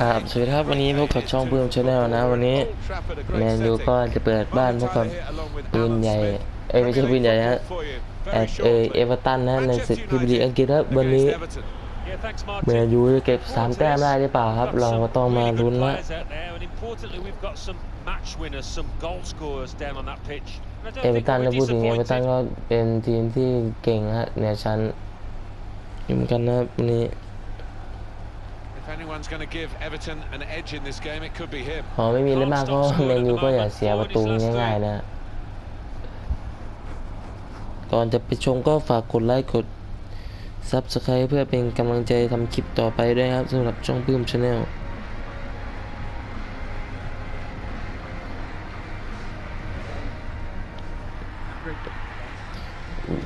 ครับสวัสดีครับวันนี้พวกับช่องเพิ่มชาแนลนะวันนี้แมนยูก็จะเปิดบ้านพวกับปืนใหญ่เอ้ไม่ใช่ปืนใหญ่ฮะแอชเอเอเวอร์ตันนะในศึกพรีเมียร์ลอังกฤษครับวันนี้แมนยูจะเก็บสามแต้มได้หรือเปล่าครับ เราต้องมาลุ้นละเอเวอร์ตันนะพูดถึงเอเวอร์ตันก็เป็นทีมที่เก่งฮะในชั้นย่เหมือนกันนะวันนี้พอไม่มีเลยมากก็แมนยูก็อย่าเสียประตูง่ายๆนะก่อนจะไปชมก็ฝากกดไลค์กดซับสไคร b ์เพื่อเป็นกำลังใจทำคลิปต่อไปด้วยครับสำหรับช่องพื้มชาแนล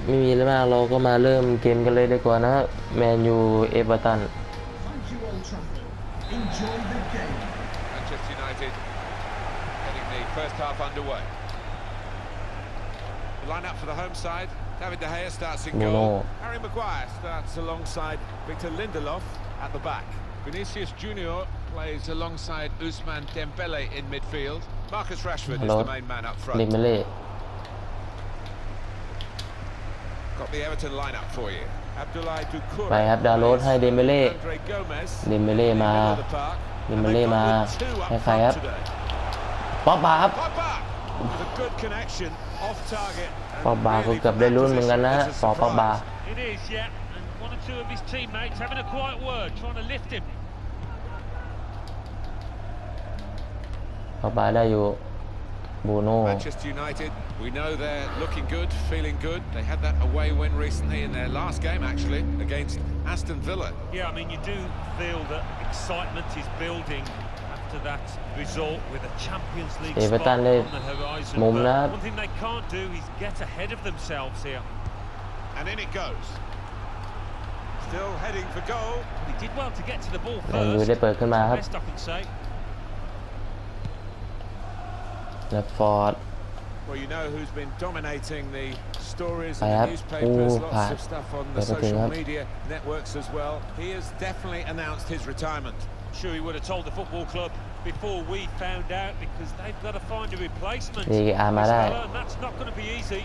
ไม่มีแล้วมาก เราก็มาเริ่มเกมกันเลยดีกว่านะแมนยูเอเวอร์ตัน Enjoy the game. Manchester United getting the first half underway. The line up for the home side. David De Gea starts in goal. Harry Maguire starts alongside Victor Lindelof at the back. Vinicius Junior plays alongside Usman Dembele in midfield. Marcus Rashford Hello. is the main man up front. Limele. Got the Everton lineup for you. ไปครับดาวโรสให้เดมเบเล่เดมเบเล่มา เดมเบเล่มาให้ใครครับป๊อปบาครับป๊อปบาก็เกือบได้รุ่นเหมือนกันนะฮะอป๊อปบาร์ป๊อปบาร์ได้อยู่ Manchester United, we know they're looking good, feeling good. They had that away win recently in their last game, actually, against Aston Villa. Yeah, I mean, you do feel that excitement is building after that result with a Champions League spot on the horizon. But one thing they can't do is get ahead of themselves here. And in it goes. Still heading for goal. He did well to get to the ball first. Best I can say that Laporte. Well, you know who's been dominating the stories and newspapers, oh, lots of stuff on the social media networks as well. He has definitely announced his retirement. Sure, he would have told the football club before we found out because they've got to find a replacement. Yeah, à mà đây. That's not going to be easy.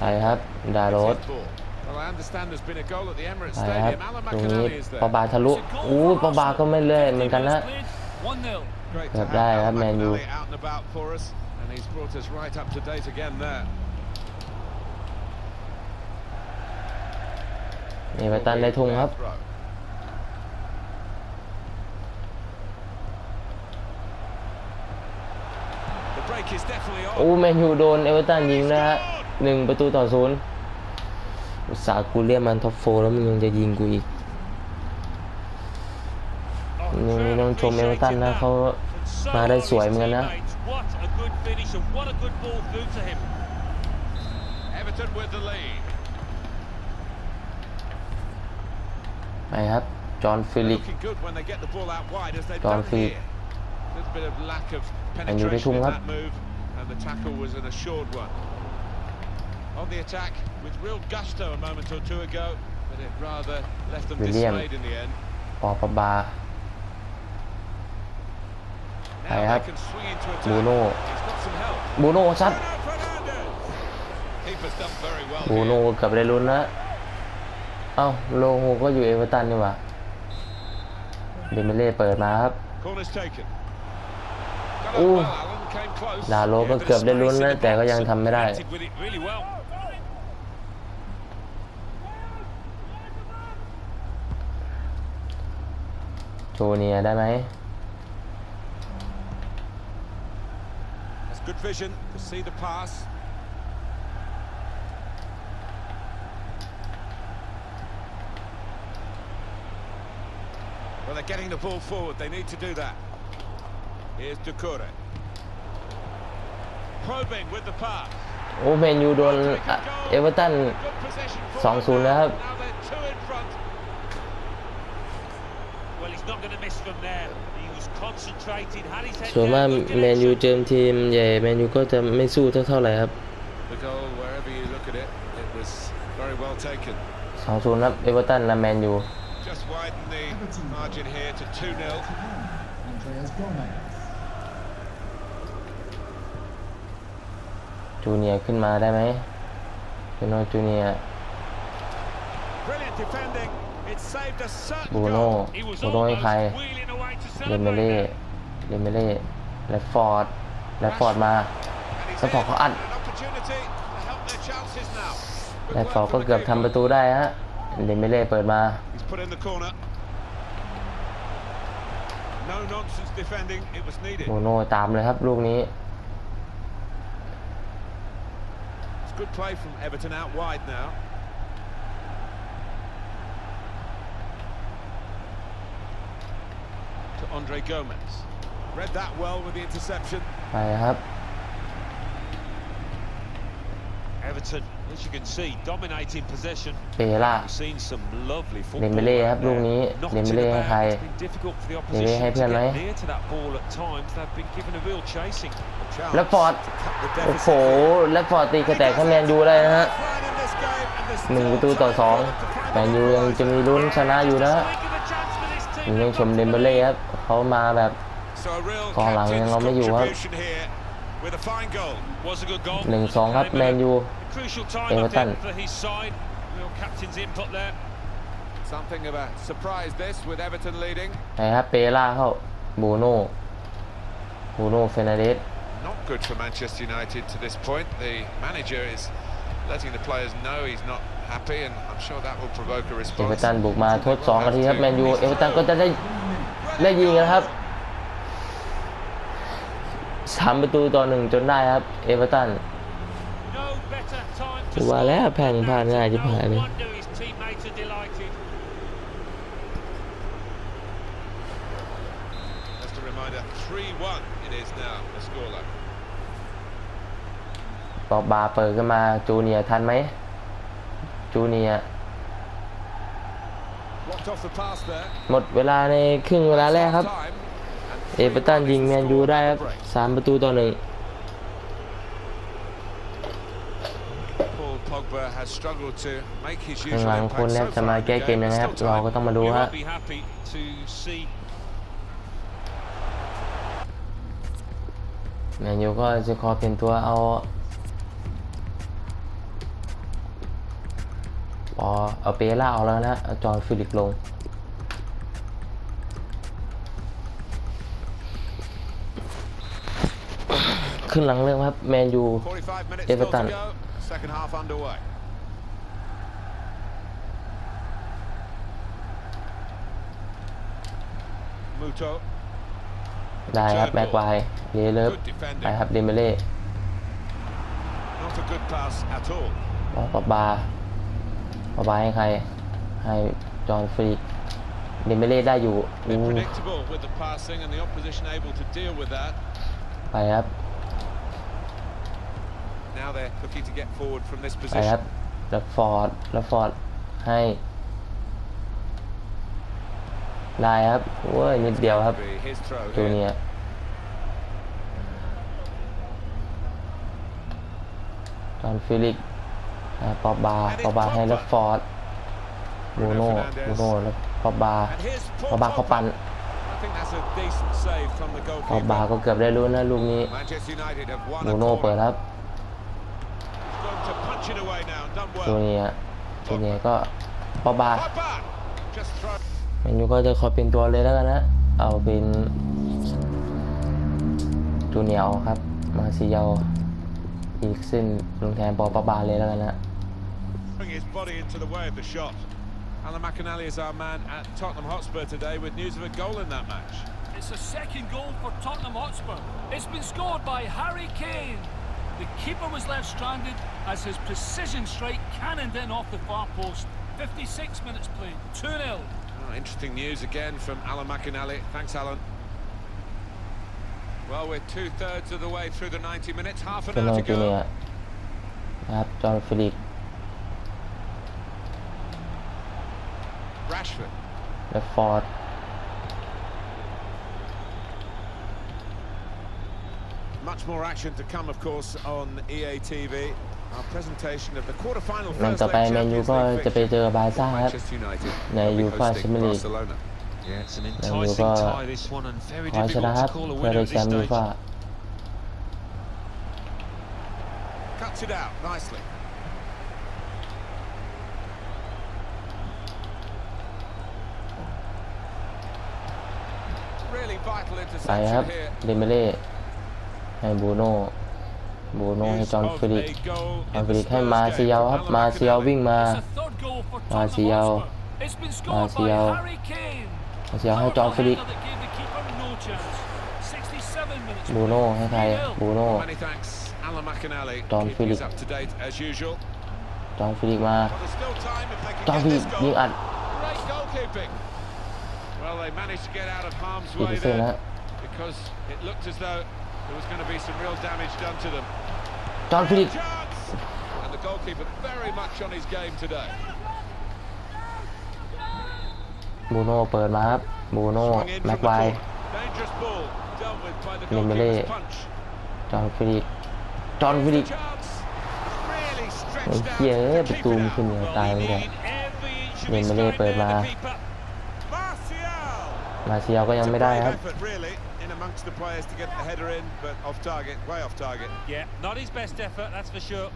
Đây hết, đà lốt. Well, I understand there's been a goal at the Emirates Stadium. Alan McInally is there. ปอบาทะลุอู้ปอบาก็ไม่เล่นเหมือนกันนะ 1-0. แบบได้ครับแมนยูนี่ปรตันได้ทุ่งครับโอ้แมนยูโดนเอเวอร์ตันยิงนะฮะหนึ่งประตูต่อศูนย์อุตสาห์กูเรียกมันท็อปโฟแล้วมึงยังจะยิงกูอีกชมเอเวอเร์ตันนะเขามาได้สวยเหมือนนะไปครับ จอห์นฟิลิปจอห์นฟิลิปอันอยู่ในทุ่มครับวิลเลียมปอปบารครครับบูโน่บูโน่ชัดบูโน่กับเรลุนนะเอ้าโลโฮก็อยู่เอเวอเรสตันนี่หว่าเดมิเล่เปิดมาครับอู้ดาโลก็เกือบได้ลุ้นนะแต่ก็ยังทำไม่ได้โจเนียได้ไหม good vision to see the pass. Well, they're getting the ball forward. They need to do that. Here's Ducouré. Probing with the pass. โอ้เมนูโดนเอเวอร์ตัน2-0แล้วครับ Well, he's not going to miss from there. ส่วนมากแมนยูเจอทีมใหญ่แมนยูก็จะไม่สู้เท่าเท่าไหร่ครับสองศูนย์ครับเอเวอร์ตันและแมนยูจูเนียขึ้นมาได้ไหมจูโนจูเนียบูโน่บูโน่ใครเลเมเล่เลเมเล่แรฟอร์ดแรฟอร์ดมาสปอร์ตเขาอัดแรฟอร์ดก็เกือบทำประตูได้ฮะเลเมเล่เปิดมาโมโนตามเลยครับลูกนี้ไปครับ e อเ r t o n as you can see, dominating possession. เปล่าเดมิเล่ครับลูกนี้เดมิเล่ให้ใครเดมิเล่ให้เพื่อนไหมแล้วฟอร์ดโอ้โหแล้วฟอร์ดตีกระแตก้แมนยูเลยนะฮะหนึ่งประตูต่อสองแมนยูยังจะมีลุ้นชนะอยู่นะผมยังชมเดมเบเล่ครับเขามาแบบกองหลังยังเราไม่อยู่ครับหนึ่งสองครับแมนยู เอเวอร์ตันไหนครับเปล่าเขาบูโน่บูโน่เฟนเดส Not good for Manchester United to this point. The manager is letting the players know he's not เอเวอร์ตันบุกมาทดสองนาทีครับ แมนยูเอเวอร์ตันก็จะได้ได้ยิงนะครับสามประตูต่อหนึ่งจนได้ครับเอเวอร์ตันว่าแล้วแพงผ่านง่ายจะผ่านเลยปอบบาเปิดขึ้นมาจูเนียทันไหมจูเนียหมดเวลาในครึ่งเวลาแรกครับ เอเบตันยิงแมนยูได้ครับสามประตูต่อหนึ่งข้างหลังคนณแนบจะมาแก้เกมนะครับ เราก็ต้องมาดูฮะ แมนยูก็จะขอเปลี่ยนตัวเอาพอเอาเปล่าเอาแล้วนะเอาจอย์ฟิลิปลง ขึ้นหลังเรื่องครับแมนยูเอเวอร์ตันได้ครับแม็กไวเลเลิฟไปครับเดมเล่บอลกับบาร์เอาไปให้ใครให้จอห์นฟรีเดมเบเล่ได้อยู่ไปครับไปครับลับฟอร์ดลัวฟอร์ดให้ได้ครับเว้ยนิดเดียวครับตัเนียจอ์นฟิลิปปอบบาปอบบาให้เลฟฟอร์ดบูโน่บูโน่แล้วปอบบาปอบบาเขาปั่นปอบบาก็เกือบได้ลู้นะลูกนี้บูโน่เปิดครับตัวนี้ตัวนี้ก็ปอบบาเมนูก็จะขอเป็นตัวเลยแล้วกันนะเอาเป็นจูเนียครับ มาซิยลอีกเส้นลงแทนปอปบาเลยแล้วกันนะ throwing his body into the way of the shot. Alan McAnally is our man at Tottenham Hotspur today with news of a goal in that match. It's a second goal for Tottenham Hotspur. It's been scored by Harry Kane. The keeper was left stranded as his precision strike cannoned in off the far post. 56 minutes played, 2-0. Oh, ah, interesting news again from Alan McInally. Thanks, Alan. Well, we're two-thirds of the way through the 90 minutes, half an hour to go. After Philippe. foot. Left forward. Much more action to come, of course, on EA TV. Our presentation of the quarterfinal หลังต่อไปแมนยูก็จะไปเจอบาซ่าครับในยูฟ่าแชมเปี้ยนลีกแมนยูก็ขอชนะครับเพื่อได้แชมป์ยูฟ่า Cuts it out nicely. ไปครับ เดเมเล่ ให้บูโน่บูโน่ให้จอห์นฟิลิปจอห์นฟิลิปให้มาเซียลครับ มาเซียลวิ่งมา มาเซียลมาเซียลมาเซียลให้จอห์นฟิลิปบูโน่ให้ใครบูโน่จอห์นฟิลิปจอห์นฟิลิปมาจอห์นฟิลิปยิงอัด Well, they managed to get out of harm's way there because it looked as though there was going to be some real damage done to them. d o n t h i l i p And the goalkeeper very much on his game today. บูโน่เปิดมาครับบูโน่แม็กไวเลมเบเล่จอห์นฟิลิปจอห์นฟิลิปเยอะประตูมขึ้นเหนือตายเลยเลมเบเล่เปิดมามาเชียวก็ยังไม่ได้ครับ amongst the players to get the header in, but off target, way off target. Yeah, not his best effort, that's for sure.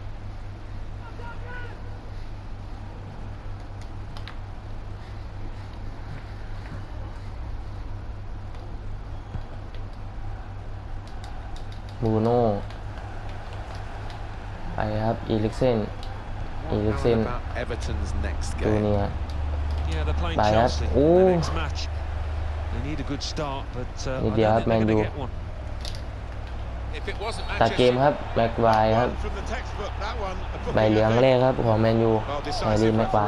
บูโน่ไปครับอีลิกเซนอีลิกเซนดูเนี่ยไปครับโอ้ They need a good s t a r ตัดเกมครับแม็กไวครับใบเหลืองเลกครับของแมนยูไอรีแม็กไวใบค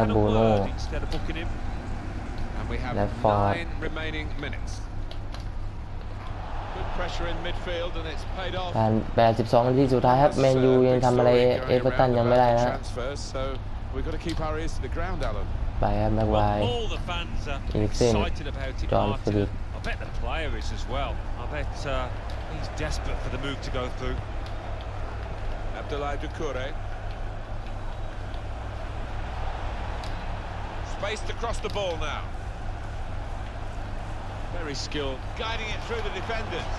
รับบูโน่และฟอร์ and it's paid การ82นาทีสุดท้ายครับแมนยูยังทำอะไรเอเวอร์ตันยังไม่ได้นะ ไปครับแม็กไวอีลิกเซนจอห์นฟิลิป uh, I bet the player is as well. I bet uh, he's desperate for the move to go through. Abdullah Doucouré. Spaced across the ball now. Very skilled, guiding it through the defenders.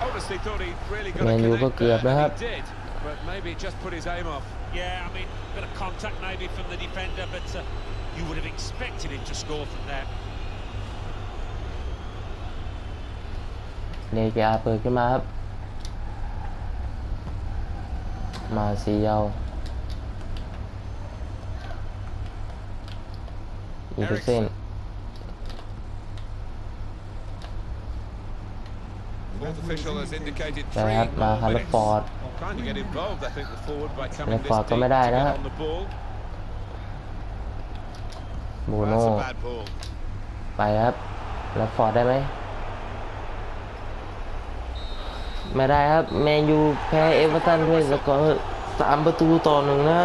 Obviously thought he really got แมนยูก็เกือบนะครับ did, but maybe just put his aim off. Yeah, I mean, bit of contact maybe from the defender, but uh, you would have expected him to score from there. นะครับมาฮาร์ฟอร์ดฮาร์ฟอร์ดก็ไม่ได้นะฮะบูโน่ไปครับาร์ลฟอร์ดได้ไหมไม่ได้ครับแมนยูแพ้เอเวอร์ตันด้วยสกอร์สามประตูต่อหนึ่งนะ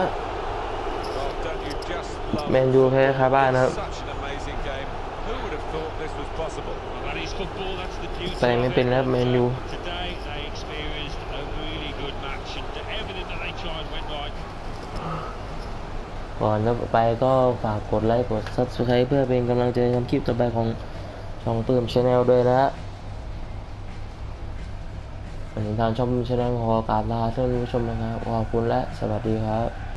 แมนยูแพ้คาบ้านนะครับแปไม่เป็นแล้วเมนู ก่อนแล้วไปก็ฝากกดไลค์กดซับสไครต์เพื่อเป็นกำลังใจทำคลิปต่อไปของช่องเพิ่มชาแนลด้วยนะฮะวันนี้ทางช่องชาแนลขอกราบลาท่านผู้ชมนะครับ ขอบคุณและสวัสดีครับ